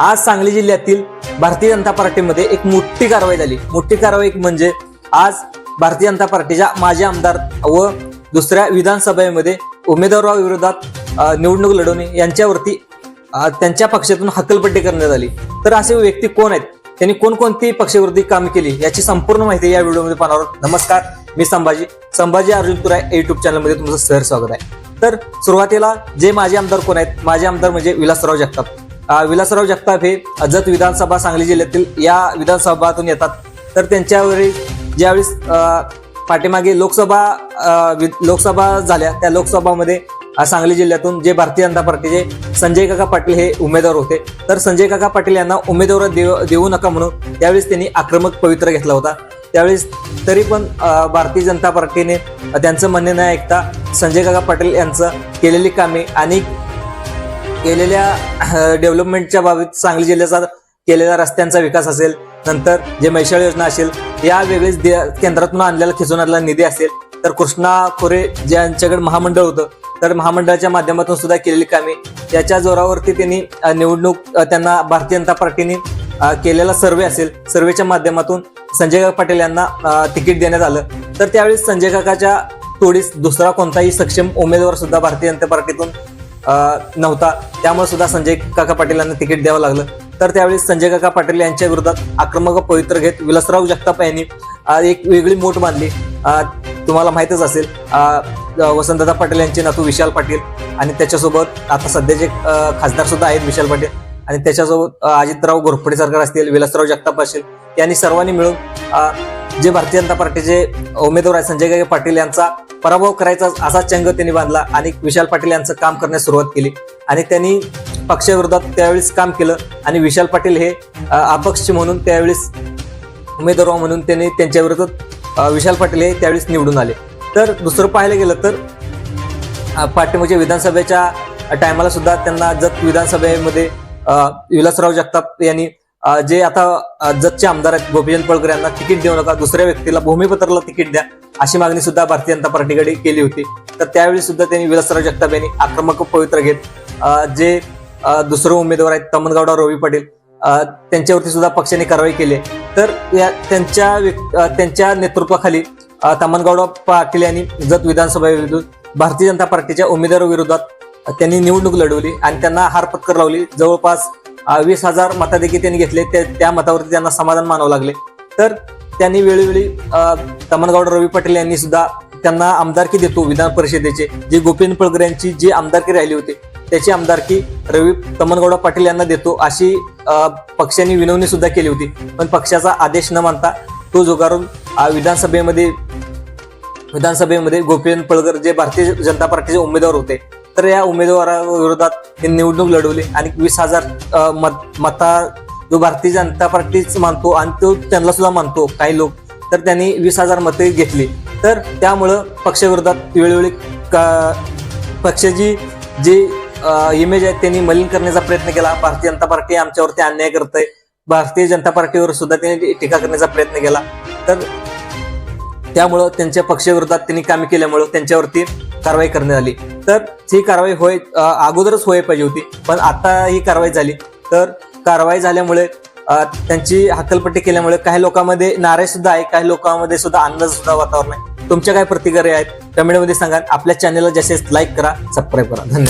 आज सांगली जिल्ह्यातील भारतीय जनता पार्टीमध्ये एक मोठी कारवाई झाली. मोठी कारवाई म्हणजे आज भारतीय जनता पार्टीच्या माजी आमदार व दुसऱ्या विधानसभेमध्ये उमेदवाराविरोधात निवडणूक लढवणे यांच्यावरती त्यांच्या पक्षातून हकलपट्टी करण्यात आली. तर असे व्यक्ती कोण आहेत? त्यांनी कोणकोणती पक्षावरती काम केली? याची संपूर्ण माहिती या व्हिडिओमध्ये पाहणार आहोत. नमस्कार मी संभाजी. संभाजी अर्जुन तुराय युट्यूब चॅनलमध्ये तुमचं सहर स्वागत आहे. तर सुरुवातीला जे माजी आमदार कोण आहेत? माजी आमदार म्हणजे विलासराव जगताप. विलासराव जगताप हे अजत विधानसभा सांगली जिल्ह्यातील या विधानसभातून येतात. तर त्यांच्यावरील ज्यावेळेस पाठीमागे लोकसभा लोकसभा झाल्या त्या लोकसभामध्ये सांगली जिल्ह्यातून जे भारतीय जनता पार्टीचे संजय काका पाटील हे उमेदवार होते. तर संजय काका पाटील यांना उमेदवार देऊ देऊ नका म्हणून त्यावेळेस त्यांनी आक्रमक पवित्र घेतला होता. त्यावेळेस तरी पण भारतीय जनता पार्टीने त्यांचं म्हणणे न ऐकता संजय काका पाटील यांचं केलेली कामे आणि केलेल्या डेव्हलपमेंटच्या बाबतीत सांगली जिल्ह्याचा केलेल्या रस्त्यांचा विकास असेल नंतर जे मैशाळ योजना असेल या वेगळेच दे- केंद्रातून आणलेला खिचून आणलेला निधी असेल तर कृष्णा खोरे ज्यांच्याकडे महामंडळ होतं तर महामंडळाच्या माध्यमातून सुद्धा केलेली कामे. याच्या जोरावरती त्यांनी निवडणूक त्यांना भारतीय जनता पार्टीने केलेला सर्वे असेल सर्वेच्या माध्यमातून संजय काका पाटील यांना तिकीट देण्यात आलं. तर त्यावेळी संजय काकाच्या तोडीस दुसरा कोणताही सक्षम उमेदवार सुद्धा भारतीय जनता पार्टीतून नव्हता. त्यामुळे सुद्धा संजय काका पाटील यांना तिकीट द्यावं लागलं. तर त्यावेळी संजय काका पाटील यांच्या विरोधात आक्रमक पवित्र घेत विलासराव जगताप यांनी एक वेगळी मोठ बांधली तुम्हाला माहितच असेल वसंतदा वसंतदादा पाटील यांचे नातू विशाल पाटील आणि त्याच्यासोबत आता सध्याचे खासदार सुद्धा आहेत विशाल पाटील आणि त्याच्यासोबत अजितराव घोरपडे सरकार असतील विलासराव जगताप असेल यांनी सर्वांनी मिळून जे भारतीय जनता पार्टीचे उमेदवार आहेत संजय काका पाटील यांचा पराभव करायचा असा चंग त्यांनी बांधला आणि विशाल पाटील यांचं काम करण्यास सुरुवात केली. आणि त्यांनी पक्षाविरोधात त्यावेळेस काम केलं आणि विशाल पाटील हे अपक्ष म्हणून त्यावेळेस उमेदवार म्हणून त्यांनी त्यांच्या विरोधात विशाल पाटील हे त्यावेळेस निवडून आले. तर दुसरं पाहायला गेलं तर अ, पाठीमागच्या विधानसभेच्या टायमाला सुद्धा त्यांना जत विधानसभेमध्ये विलासराव जगताप यांनी जे आता जतचे आमदार आहेत गोपीचंद पळकर यांना तिकीट देऊ नका दुसऱ्या व्यक्तीला भूमिपत्राला तिकीट द्या अशी मागणी सुद्धा भारतीय जनता पार्टीकडे केली होती. तर त्यावेळी सुद्धा त्यांनी विलासराव जगताप यांनी आक्रमक पवित्र घेत जे दुसरं दुसरे उमेदवार आहेत तमनगावडा रवी पाटील त्यांच्यावरती सुद्धा पक्षाने कारवाई केली तर या त्यांच्या त्यांच्या नेतृत्वाखाली तमनगावडा पाटील यांनी जत विधानसभेविरुद्ध भारतीय जनता पार्टीच्या उमेदवाराविरोधात त्यांनी निवडणूक लढवली आणि त्यांना हार पत्कर लावली. जवळपास वीस हजार मतादेखील त्यांनी घेतले. त्या त्या मतावरती त्यांना समाधान मानावं लागले. तर त्यांनी वेळोवेळी तमनगौड रवी पाटील यांनी सुद्धा त्यांना आमदारकी देतो विधान परिषदेचे. जे गोपीन पळकर यांची जी आमदारकी राहिली होती त्याची आमदारकी रवी तमनगौडा पाटील यांना देतो अशी पक्षाने विनवणी सुद्धा केली होती. पण पक्षाचा आदेश न मानता तो जुगारून विधानसभेमध्ये विधानसभेमध्ये गोपीन पळकर जे भारतीय जनता पार्टीचे उमेदवार होते तर या उमेदवाराविरोधात हे निवडणूक लढवली आणि वीस हजार मत मता जो भारतीय जनता पार्टीच मानतो आणि तो त्यांना सुद्धा मानतो काही लोक तर त्यांनी वीस हजार मते घेतली. तर त्यामुळं पक्षाविरोधात वेळोवेळी का- पक्षाची जी इमेज आहे त्यांनी मलिन करण्याचा प्रयत्न केला. भारतीय जनता पार्टी आमच्यावरती अन्याय करते भारतीय जनता पार्टीवर सुद्धा त्यांनी टीका करण्याचा प्रयत्न केला. तर त्यामुळं त्यांच्या पक्षाविरोधात त्यांनी कामे केल्यामुळं त्यांच्यावरती कारवाई करण्यात आली. तर ही कारवाई होय अगोदरच होय पाहिजे होती. पण आता ही कारवाई झाली. तर कारवाई झाल्यामुळे त्यांची हकलपट्टी केल्यामुळे काही लोकांमध्ये नाराज सुद्धा आहे काही लोकांमध्ये सुद्धा आनंद सुद्धा वातावरण आहे. तुमच्या काय प्रतिक्रिया आहेत? कमेंटमध्ये सांगा. आपल्या चॅनलला जसे लाईक करा सबस्क्राईब करा. धन्यवाद.